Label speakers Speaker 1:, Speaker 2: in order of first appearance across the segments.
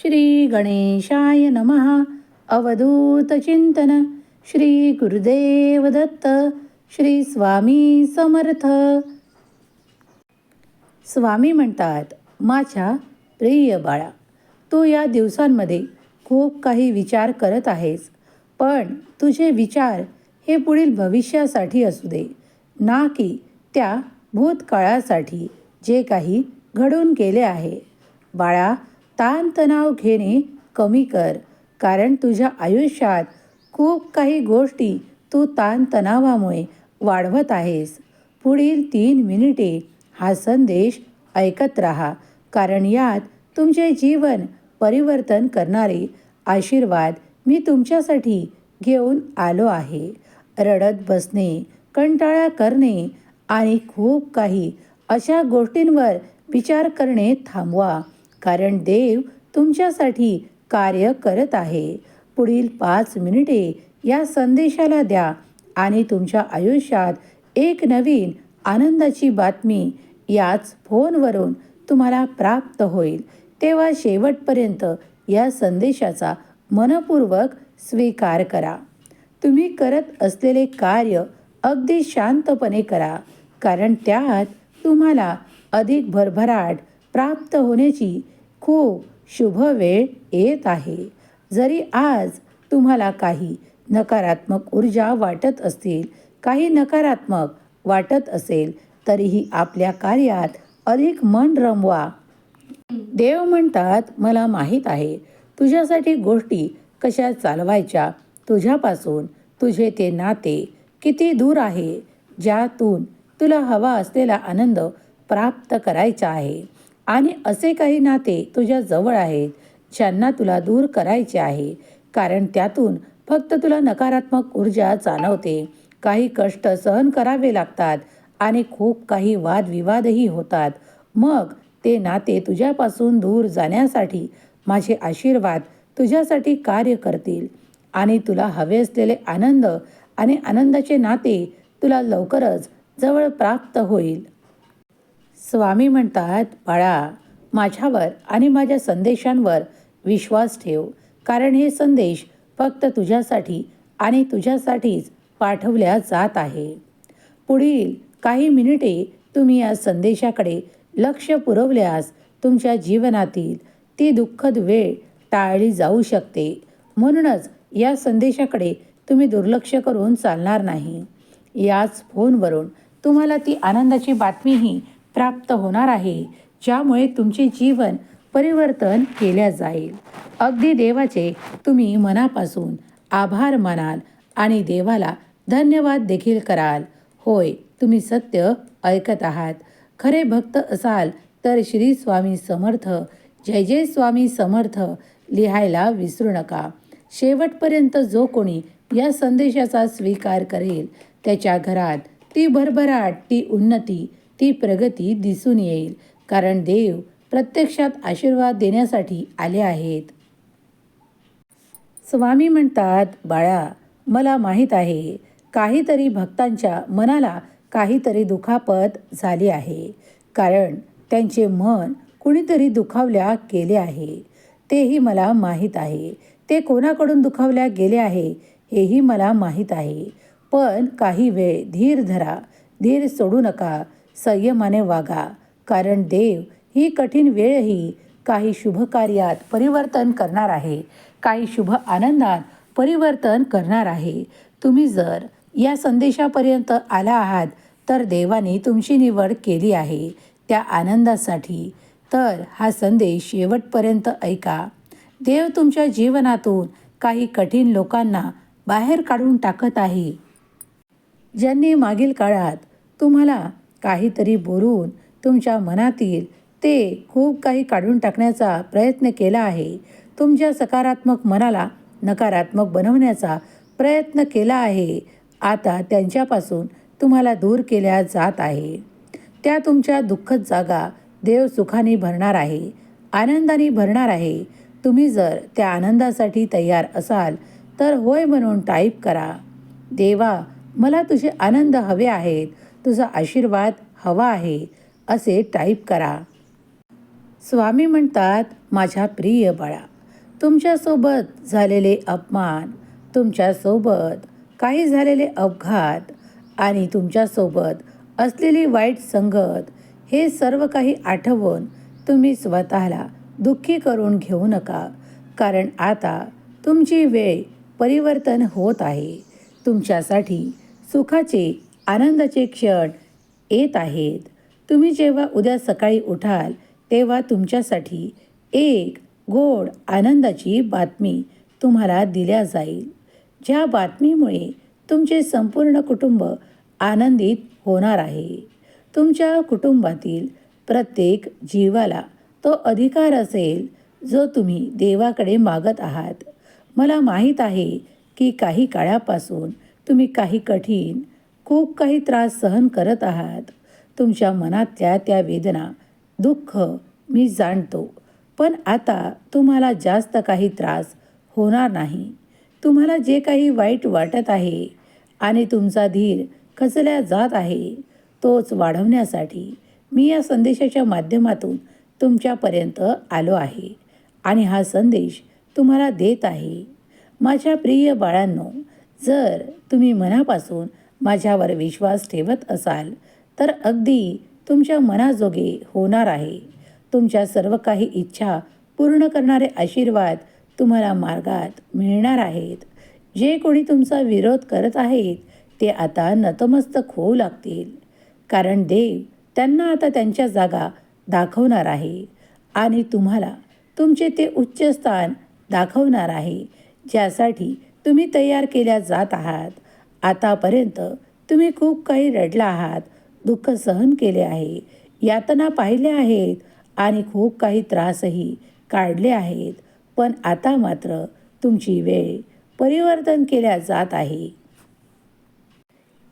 Speaker 1: श्री गणेशाय नमः। अवधूत चिंतन। श्री गुरुदेव दत्त। श्री स्वामी समर्थ। स्वामी म्हणतात माझ्या प्रिय बाळा तू या दिवसांमध्ये खूप काही विचार करत आहेस पण तुझे विचार हे पुढील भविष्यासाठी असू दे ना की त्या भूतकाळासाठी जे काही घडून गेले आहे. बाळा ताणतणाव घेणे कमी कर. कारण तुझ्या आयुष्यात खूप काही गोष्टी तू ताणतणावामुळे वाढवत आहेस. पुढील तीन मिनिटे हा संदेश ऐकत राहा. कारण यात तुमचे जीवन परिवर्तन करणारे आशीर्वाद मी तुमच्यासाठी घेऊन आलो आहे. रडत बसणे कंटाळा करणे आणि खूप काही अशा गोष्टींवर विचार करणे थांबवा. कारण देव तुमच्यासाठी कार्य करत आहे. पुढील पाच मिनिटे या संदेशाला द्या आणि तुमच्या आयुष्यात एक नवीन आनंदाची बातमी याच फोनवरून तुम्हाला प्राप्त होईल. तेव्हा शेवटपर्यंत या संदेशाचा मनपूर्वक स्वीकार करा. तुम्ही करत असलेले कार्य अगदी शांतपणे करा कारण त्यात तुम्हाला अधिक भरभराट प्राप्त होण्याची खूप शुभ वेळ येत आहे. जरी आज तुम्हाला काही नकारात्मक ऊर्जा वाटत असतील काही नकारात्मक वाटत असेल तरीही आपल्या कार्यात अधिक मन रमवा. देव म्हणतात मला माहीत आहे तुझ्यासाठी गोष्टी कशा चालवायच्या? तुझ्यापासून तुझे ते नाते किती दूर आहे ज्यातून तुला हवा असलेला आनंद प्राप्त करायचा आहे? आणि असे काही नाते तुझ्या जवळ आहेत ज्यांना तुला दूर करायचे आहे. कारण त्यातून फक्त तुला नकारात्मक ऊर्जा जाणवते. काही कष्ट सहन करावे लागतात आणि खूप काही वादविवादही होतात. मग ते नाते तुझ्यापासून दूर जाण्यासाठी माझे आशीर्वाद तुझ्यासाठी कार्य करतील. आणि तुला हवे असलेले आनंद आणि आनंदाचे नाते तुला लवकरच जवळ प्राप्त होईल. स्वामी म्हणतात बाळा माझ्यावर आणि माझ्या संदेशांवर विश्वास ठेव. कारण हे संदेश फक्त तुझ्यासाठी आणि तुझ्यासाठीच पाठवल्या जात आहे. पुढील काही मिनिटे तुम्ही या संदेशाकडे लक्ष पुरवल्यास तुमच्या जीवनातील ती दुःखद वेळ टाळली जाऊ शकते. म्हणूनच या संदेशाकडे तुम्ही दुर्लक्ष करून चालणार नाही. याच फोनवरून तुम्हाला ती आनंदाची बातमीही प्राप्त होणार आहे ज्यामुळे तुमचे जीवन परिवर्तन केल्या जाईल. अगदी देवाचे तुम्ही मनापासून आभार मानाल आणि देवाला धन्यवाद देखील कराल. होय तुम्ही सत्य ऐकत आहात. खरे भक्त असाल तर श्री स्वामी समर्थ जय जय स्वामी समर्थ लिहायला विसरू नका. शेवटपर्यंत जो कोणी या संदेशाचा स्वीकार करेल त्याच्या घरात ती भरभराट ती उन्नती ती प्रगती दिसून येईल कारण देव प्रत्यक्षात आशीर्वाद देण्यासाठी आले आहेत. स्वामी म्हणतात बाळा मला माहीत आहे काहीतरी भक्तांच्या मनाला काहीतरी दुखापत झाली आहे कारण त्यांचे मन कुणीतरी दुखावल्या गेले आहे. तेही मला माहीत आहे. ते कोणाकडून दुखावल्या गेले आहे हेही मला माहीत आहे. पण काही वेळ धीर धरा धीर सोडू नका संयमाने वागा. कारण देव ही कठीण वेळही काही शुभ कार्यात परिवर्तन करणार आहे. काही शुभ आनंदात परिवर्तन करणार आहे. तुम्ही जर या संदेशापर्यंत आला आहात तर देवाने तुमची निवड केली आहे. त्या आनंदासाठी. तर हा संदेश शेवटपर्यंत ऐका. देव तुमच्या जीवनातून काही कठीण लोकांना बाहेर काढून टाकत आहे. ज्यांनी मागील काळात तुम्हाला काहीतरी बोलून तुमच्या मनातील ते खूप काही काढून टाकण्याचा प्रयत्न केला आहे. तुमच्या सकारात्मक मनाला नकारात्मक बनवण्याचा प्रयत्न केला आहे. आता त्यांच्यापासून तुम्हाला दूर केल्या जात आहे. त्या तुमच्या दुःखद जागा देव सुखाने भरणार आहे. आनंदाने भरणार आहे. तुम्ही जर त्या आनंदासाठी तयार असाल तर होय म्हणून टाईप करा. देवा मला तुझे आनंद हवे आहेत. तुझा आशीर्वाद हवा आहे असे टाईप करा. स्वामी म्हणतात माझ्या प्रिय बाळा तुमच्यासोबत झालेले अपमान तुमच्यासोबत काही झालेले अपघात आणि तुमच्यासोबत असलेली वाईट संगत हे सर्व काही आठवून तुम्ही स्वतःला दुःखी करून घेऊ नका. कारण आता तुमची वेळ परिवर्तन होत आहे. तुमच्यासाठी सुखाचे आनंदाचे क्षण येत आहेत. तुम्ही जेव्हा उद्या सकाळी उठाल तेव्हा तुमच्यासाठी एक गोड आनंदाची बातमी तुम्हाला दिल्या जाईल. ज्या बातमीमुळे तुमचे संपूर्ण कुटुंब आनंदित होणार आहे. तुमच्या कुटुंबातील प्रत्येक जीवाला तो अधिकार असेल जो तुम्ही देवाकडे मागत आहात. मला माहीत आहे की काही काळापासून तुम्ही काही कठीण खूप काही त्रास सहन करत आहात. तुमच्या मनातल्या त्या वेदना दुःख मी जाणतो. पण आता तुम्हाला जास्त काही त्रास होणार नाही. तुम्हाला जे काही वाईट वाटत आहे आणि तुमचा धीर खचल्या जात आहे तोच वाढवण्यासाठी मी या संदेशाच्या माध्यमातून तुमच्यापर्यंत आलो आहे आणि हा संदेश तुम्हाला देत आहे. माझ्या प्रिय बाळांनो जर तुम्ही मनापासून माझ्यावर विश्वास ठेवत असाल तर अगदी तुमच्या मनाजोगे होणार आहे. तुमच्या सर्व काही इच्छा पूर्ण करणारे आशीर्वाद तुम्हाला मार्गात मिळणार आहेत. जे कोणी तुमचा विरोध करत आहेत ते आता नतमस्तक होऊ लागतील. कारण देव त्यांना आता त्यांच्या जागा दाखवणार आहे आणि तुम्हाला तुमचे ते उच्च स्थान दाखवणार आहे ज्यासाठी तुम्ही तयार केल्या जात आहात. आतापर्यंत तुम्ही खूप काही रडला आहात दुःख सहन केले आहे यातना पाहिल्या आहेत आणि खूप काही त्रासही काढले आहेत. पण आता मात्र तुमची वेळ परिवर्तन केल्या जात आहे.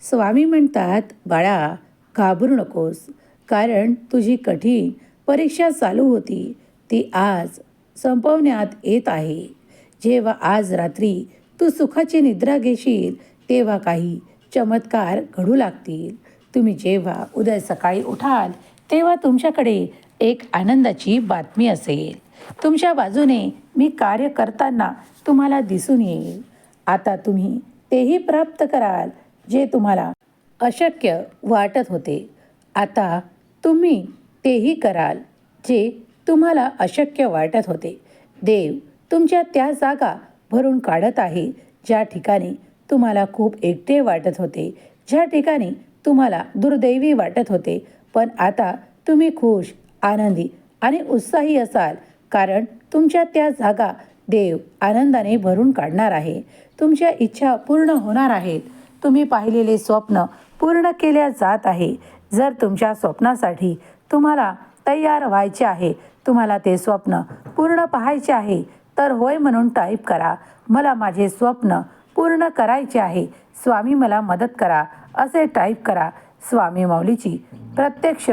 Speaker 1: स्वामी म्हणतात बाळा घाबरू नकोस कारण तुझी कठीण परीक्षा चालू होती. ती आज संपवण्यात येत आहे. जेव्हा आज रात्री तू सुखाची निद्रा घेशील तेव्हा काही चमत्कार घडू लागतील. तुम्ही जेव्हा उद्या सकाळी उठाल तेव्हा तुमच्याकडे एक आनंदाची बातमी असेल. तुमच्या बाजूने मी कार्य करताना तुम्हाला दिसून येईल. आता तुम्ही तेही प्राप्त कराल जे तुम्हाला अशक्य वाटत होते. आता तुम्ही तेही कराल जे तुम्हाला अशक्य वाटत होते. देव तुमच्या त्या जागा भरून काढत आहे ज्या ठिकाणी तुम्हाला खूप एकटे वाटत होते. ज्या ठिकाणी तुम्हाला दुर्दैवी वाटत होते. पण आता तुम्ही खुश आनंदी आणि उत्साही असाल. कारण तुमच्या त्या जागा देव आनंदाने भरून काढणार आहे. तुमच्या इच्छा पूर्ण होणार आहेत. तुम्ही पाहिलेले स्वप्न पूर्ण केल्या जात आहे. जर तुमच्या स्वप्नासाठी तुम्हाला तयार व्हायचे आहे तुम्हाला ते स्वप्न पूर्ण पाहायचे आहे तर होय म्हणून टाईप करा. मला माझे स्वप्न पूर्ण करायचे आहे. स्वामी मला मदत करा. असे टाईप करा. स्वामी माऊलीची प्रत्यक्ष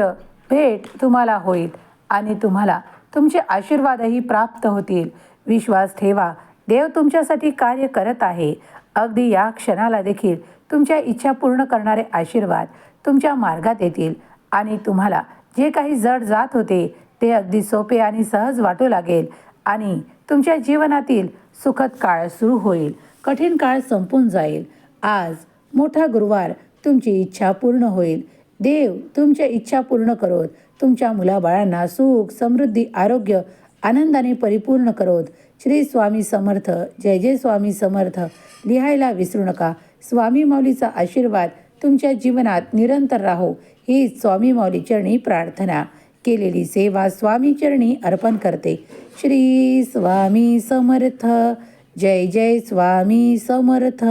Speaker 1: भेट तुम्हाला होईल आणि तुम्हाला तुमचे आशीर्वादही प्राप्त होतील. विश्वास ठेवा. देव तुमच्यासाठी कार्य करत आहे. अगदी या क्षणाला देखील तुमच्या इच्छा पूर्ण करणारे आशीर्वाद तुमच्या मार्गात येतील आणि तुम्हाला जे काही जड जात होते ते अगदी सोपे आणि सहज वाटू लागेल आणि तुमच्या जीवनातील सुखद काळ सुरू होईल. कठीण काळ संपून जाईल. आज मोठा गुरुवार तुमची इच्छा पूर्ण होईल. देव तुमच्या इच्छा पूर्ण करोत. तुमच्या मुलाबाळांना सुख समृद्धी आरोग्य आनंदाने परिपूर्ण करोत. श्री स्वामी समर्थ जय जय स्वामी समर्थ. लिहायला विसरू नका. स्वामी माऊलीचा आशीर्वाद तुमच्या जीवनात निरंतर राहो. ही स्वामी माऊली चरणी प्रार्थना. केलेली सेवा स्वामी चरणी अर्पण करते. श्री स्वामी समर्थ. जय जय स्वामी समर्थ.